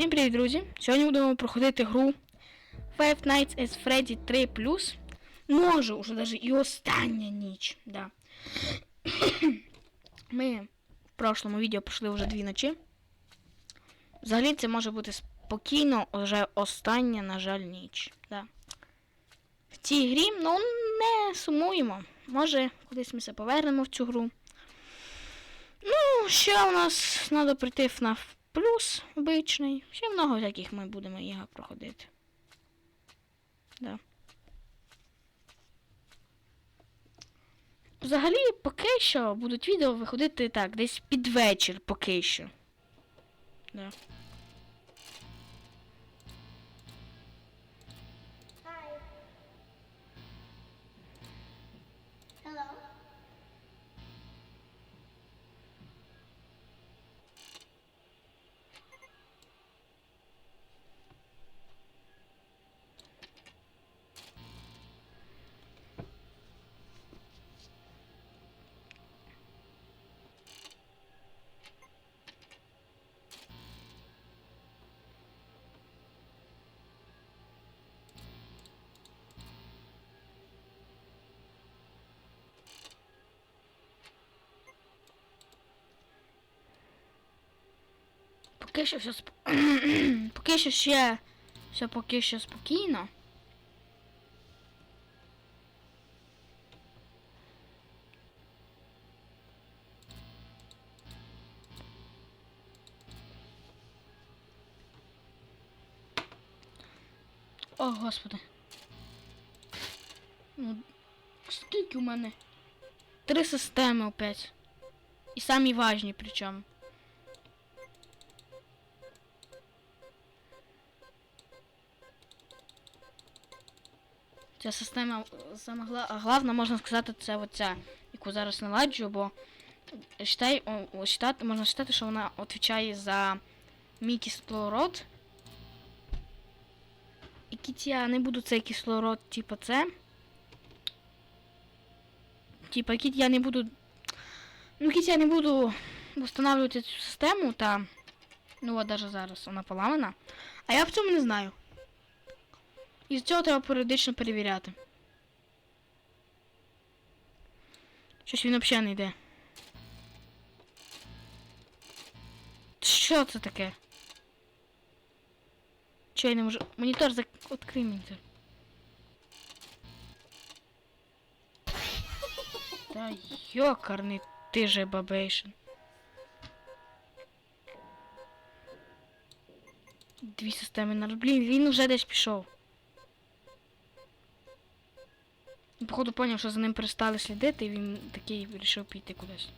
Всім привіт, друзі! Сьогодні будемо проходити гру Five Nights at Freddy 3 Може, уже даже і остання ніч. Да. Ми в прошлому відео пройшли вже дві ночі. Взагалі це може бути спокійно, вже остання, на жаль, ніч. Да. В цій грі, ну, не сумуємо. Може, кудись ми се повернемо в цю гру. Ну, ще у нас треба прийти FNAF плюс обичний. Ще много яких ми будемо ігор проходити. Да. Взагалі, поки що будуть відео виходити так, десь під вечір поки що. Да. Поки що все сп... поки що ще все поки що спокійно. О, господи. Ну, скільки у мене? Три системи опять. І самі важні причому. Ця система е, саме гла- головна, можна сказати, це оця, яку зараз наладжу, бо считай, о, считати, можна вважати, що вона відповідає за мій кислород. І кіт я не буду цей кислород, типу це. Типа кіт я не буду. Ну, кіт я не буду встановлювати цю систему, та. Ну от даже зараз вона поламана. А я в цьому не знаю. І цього треба періодично перевіряти. Щось він взагалі не йде. Що це таке? Чи я не можу. Монітор зак... Открий монітор. Та йокарний ти же бабейшин. Дві системи на Блін, він вже десь пішов. Походу поняв, що за ним перестали слідити, і він такий вирішив піти кудись.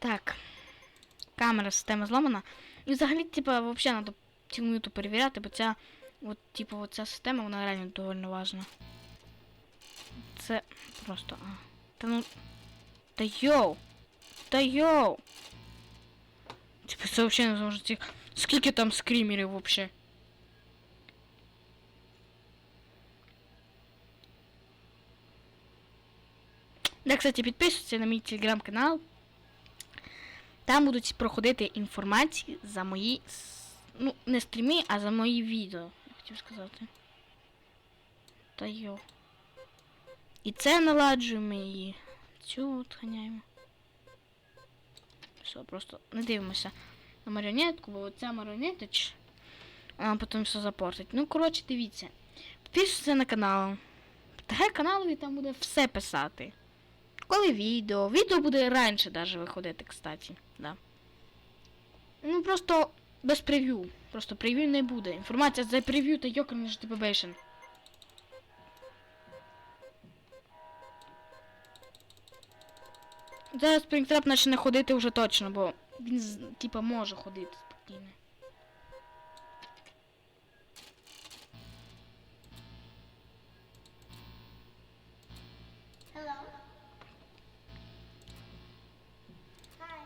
Так. Камера, система зламана. І взагалі, типа, взагалі треба цю минуту перевіряти, бо ця, от, типу, оця система, вона реально доволі важна. Це просто. А. Та ну. Та йоу! Та йоу! Типа, це взагалі не зможу цих. Скільки там скрімерів взагалі? Да, кстати, підписуйтесь на мій телеграм-канал. Там будуть проходити інформації за мої. Ну, не стріми, а за мої відео, хотів сказати. Та йо. І це наладжуємо і цю от ганяємо. Все, просто не дивимося на маріонетку, бо ця маріонеточ. Вона потім все запортить. Ну, коротше, дивіться. Підписуйтесь на канал. Таге каналові там буде все писати. Коли відео. Відео буде раніше даже виходити, кстати. Да. Ну просто без прев'ю. Просто прев'ю не буде. Інформація за прев'ю та йокерний ж тебе Зараз Спрінгтрап почне ходити вже точно, бо він типа може ходити спокійно.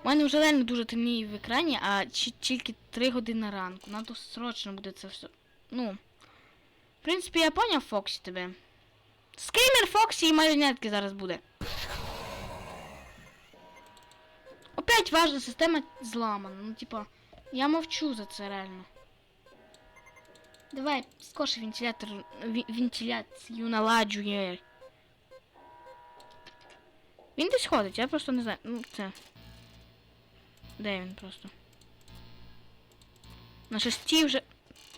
У мене вже реально дуже темніє в екрані, а тільки 3 години ранку. Надо срочно буде це все. Ну. В принципі, я поняв Фоксі тебе. Скример Фоксі і маріонетки зараз буде. Опять важна система зламана. Ну, типа, я мовчу за це реально. Давай, скорше вентилятор, вентиляцію наладжує. Він десь ходить, я просто не знаю. Ну, це. Де просто? На шесті вже.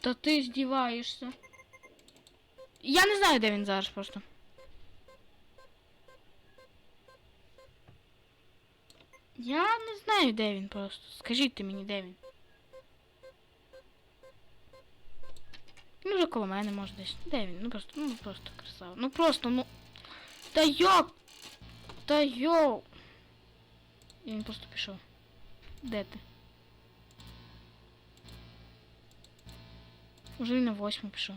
Та ти здіваєшся. Я не знаю, де зараз просто. Я не знаю, де просто. Скажіть ти мені, де. Ну, вже коло мене може десь. Де він? Ну просто, ну просто красава. Ну просто, ну. Та йоп! Та йоу! І він просто пішов. Де ти? Він на восьму пішов.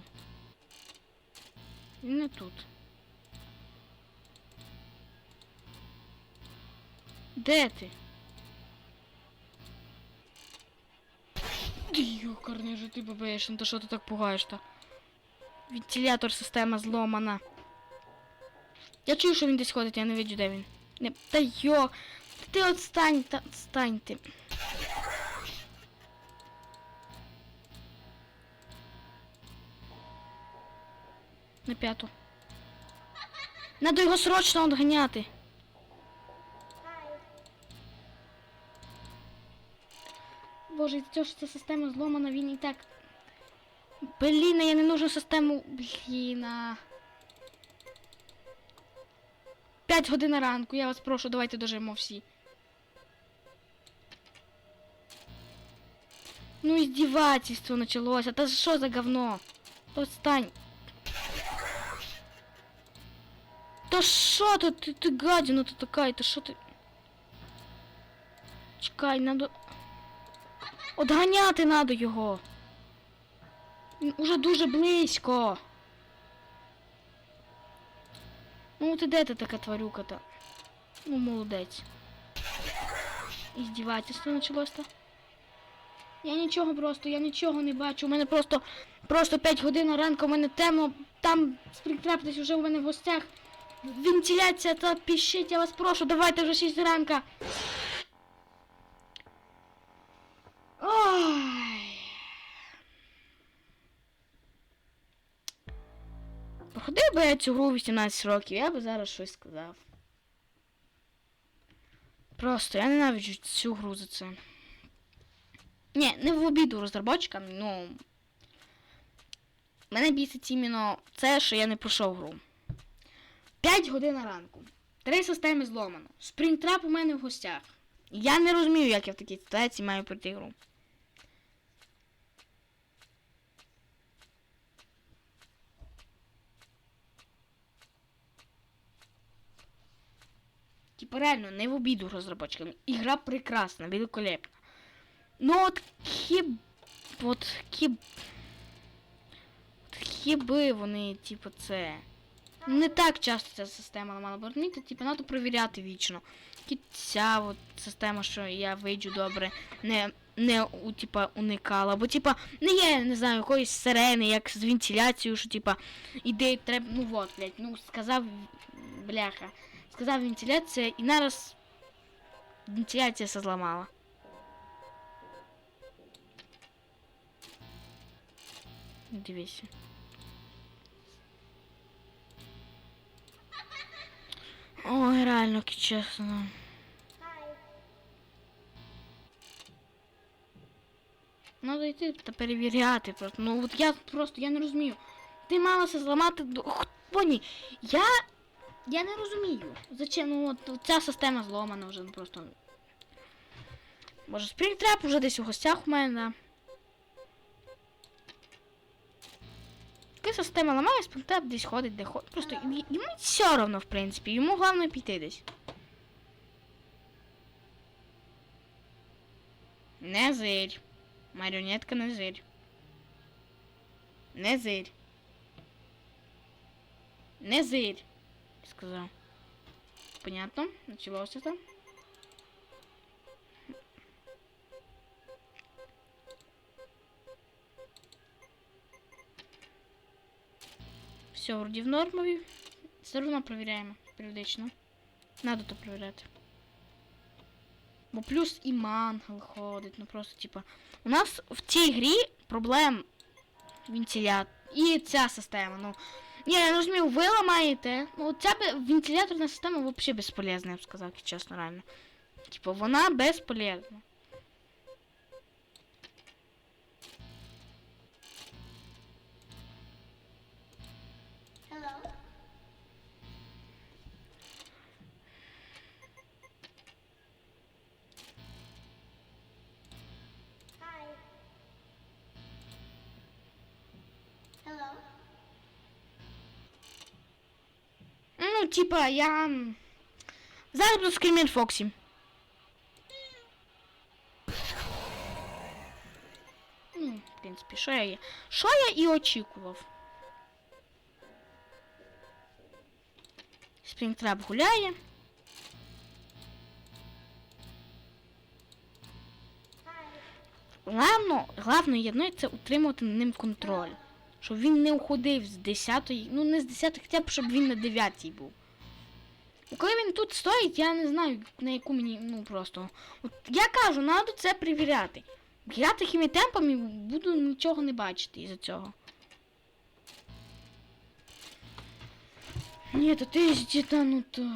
Він не тут. Де ти? Йокарне же ти бабешин, то що ти так пугаєш то Вентилятор система зломана. Я чую, що він десь ходить, я не бачу, де він. Не... Та йо! Ти отстань, та отстань ти. На п'яту. Надо його срочно отганяти. Боже, те, що ця система зломана, він і так. Блін, я не нужну систему. Блін. а. П'ять годин ранку, я вас прошу, давайте дожимо всі. Ну издевательство началось. Это что за говно? То стань. Да что ты, ты, ты гадина ты такая, то что ты? Чекай, надо... Одганяти надо його. Він уже дуже близько. Ну ти де ти така тварюка-то? Ну, молодець. Іздівательство почалось-то. Я нічого просто, я нічого не бачу. У мене просто просто 5 годин ранку, у мене темно, там спринтрап десь вже у мене в гостях. Вентиляція та піщить, я вас прошу, давайте вже 6 ранка. Ой. Походив би я цю гру 18 років, я би зараз щось сказав. Просто я ненавиджу цю гру за це. Ні, не в обіду розробочикам, ну. Мене бісить іменно це, що я не пройшов гру. 5 годин ранку. Три системи зломано. Спринтрап у мене в гостях. Я не розумію, як я в такій ситуації маю пройти гру. Типа реально, не в обіду розробочикам. Ігра прекрасна, великолепна. Ну от хіб... От хіб... От хіби вони, типу, це. Не так часто ця система ламала, бо розумієте, типу, треба провіряти вічно. Ця от система, що я вийду добре, не, не у, типа, уникала. Бо, типа, не є, не знаю, якоїсь сирени, як з вентиляцією, що, типа, іде, треба, ну вот, блядь, ну сказав, бляха, сказав вентиляція, і нараз вентиляція се зламала. Дивися. Ой, реально, чесно. Надо йти та перевіряти просто. Ну от я просто я не розумію. Ти мала це зламати. Ох, Поні, я. Я не розумію. Зачем? Ну от ця система зломана вже просто. Боже, спринтрап уже десь у гостях у мене. да. Коли система ламає, спринтрап десь ходить, де ходить. Просто йому все одно, в принципі. Йому головне піти десь. Не зирь. Маріонетка не зирь. Не зирь. Не зирь. Сказав. Понятно? Началося там. Все, вроді в нормові. Все одно перевіряємо періодично. Надо то перевіряти. Бо плюс і мангал ходить, ну просто типа. У нас в цій грі проблем вентилят. І ця система, ну. Я розумію, ви ламаєте. Ну, ця вентиляторна система взагалі безполезна, я б сказав, чесно, реально. Типа, вона безполезна. Ну, типа, я. Зараз буду скримін Фоксі. Ну, в принципі, що я є. Що я і очікував. Спрінгтрап гуляє. Главно, главно єдно це утримувати ним контроль. Щоб він не уходив з 10-ї, ну не з 10 хоча б, щоб він на 9-й був. Коли він тут стоїть, я не знаю, на яку мені, ну просто. От я кажу, треба це перевіряти. Я такими темпами буду нічого не бачити із-за цього. Ні, то ти ж ну то.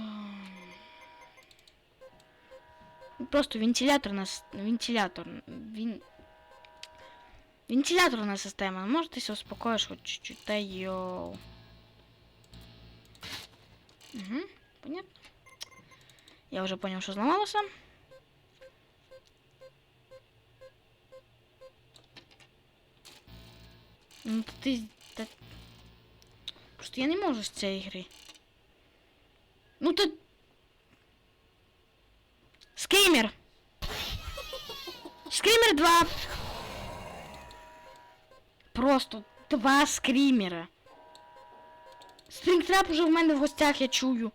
Просто вентилятор нас. Вентилятор. Він. Вентиляторна система. Можете се успокоїш хоч чуть-чуть. Та йоу. Угу, понятно. Я вже понял, що зламалося. Ну, то ти. Та... Просто я не можу з цієї гри. Ну то. Скример! Скример 2! Просто два скрімера. Спрінгтрап уже в мене в гостях, я чую.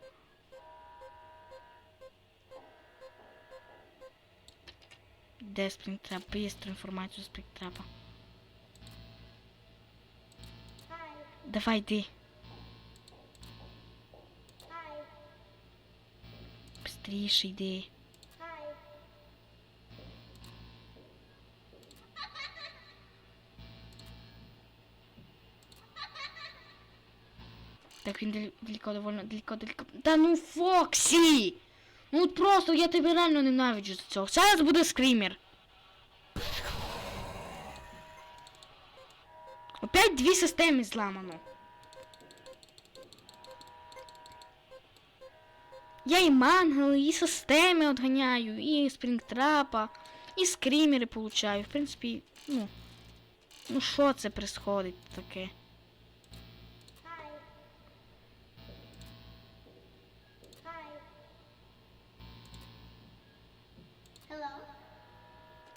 Де спрінгтрап? Быстро інформацію спрінгтрапа. Давай йди. Быстріше йди. Дал- далеко довольно, далеко, далеко. Та ну Фоксі! Ну от просто я тебе реально ненавиджу за цього. Зараз буде скрімер. Опять дві системи зламано. Я і мангали, і системи отганяю, і спрінгтрапа, і скрімери получаю. В принципі, ну. Ну що це происходить таке?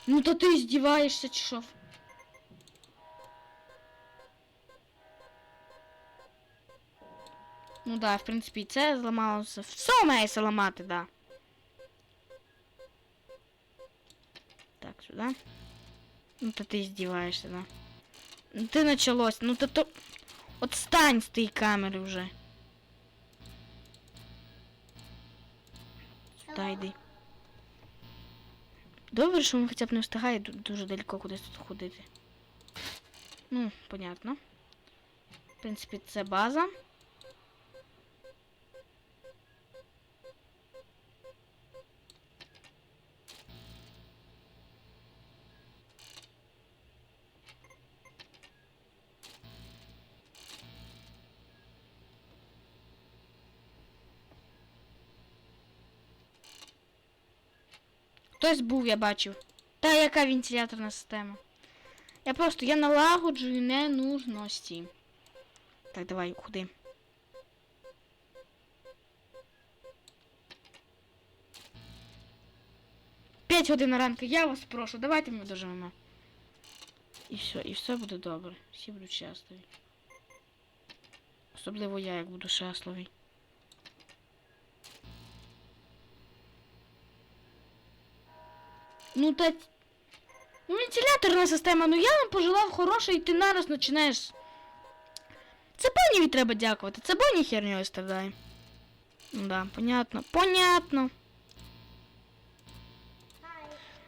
Ну то ти здіваєшся чи? Ну да, в принципі, і це зламалося. Все мається ламати, да. Так, сюди. Ну то ти здіваєшся, да. Ну ти началось. Ну то то. Отстань з тієї камери вже. Сюди йди. Добре, що він хоча б не встигає дуже далеко кудись тут ходити. Ну, понятно. В принципі, це база. Хтось був, я бачив. Та яка вентиляторна система? Я просто я налагоджую ненужності. Так, давай, куди? П'ять годин ранку, я вас прошу, давайте ми доживемо. І все, і все буде добре. Всі будуть щасливі. Особливо я, як буду щасливий. Ну та. Ну, вентиляторна система, ну я вам пожелав хороше, і ти нараз починаєш. Це Бонні треба дякувати. Це Бонні херньою страдає. Ну да, понятно. Понятно.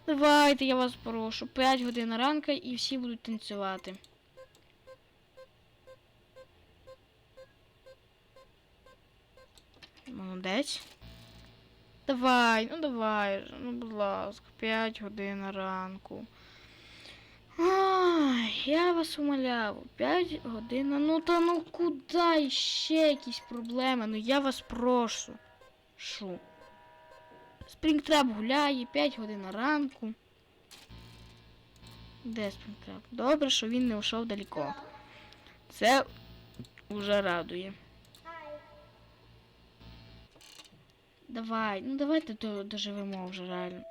Давайте, я вас прошу. 5 годин ранка і всі будуть танцювати. Молодець. Давай, ну давай, же, ну будь ласка, 5 годин ранку. Ай, я вас умоляв, 5 годин. Ну та ну куди ще якісь проблеми? Ну я вас прошу. Шу. Спрінгтрап гуляє 5 годин ранку. Де Спрінгтрап? Добре, що він не йшов далеко. Це уже радує. Давай, ну давайте доживемо вже реально.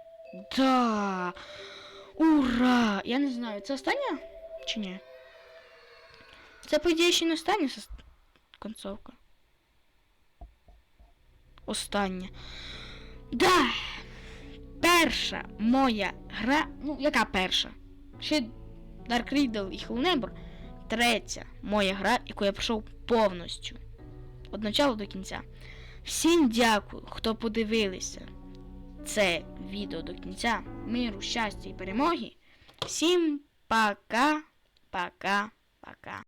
Да! Ура! Я не знаю, це остання чи ні? Це, по ідеї, ще не остання концовка. Остання. Да! Перша моя гра. Ну, яка перша? Ще Dark Riddle і Hello Neighbor. Третя моя гра, яку я пройшов повністю. Від начала до кінця. Всім дякую, хто подивилися це відео до кінця. Миру, щастя і перемоги. Всім пока, пока, пока.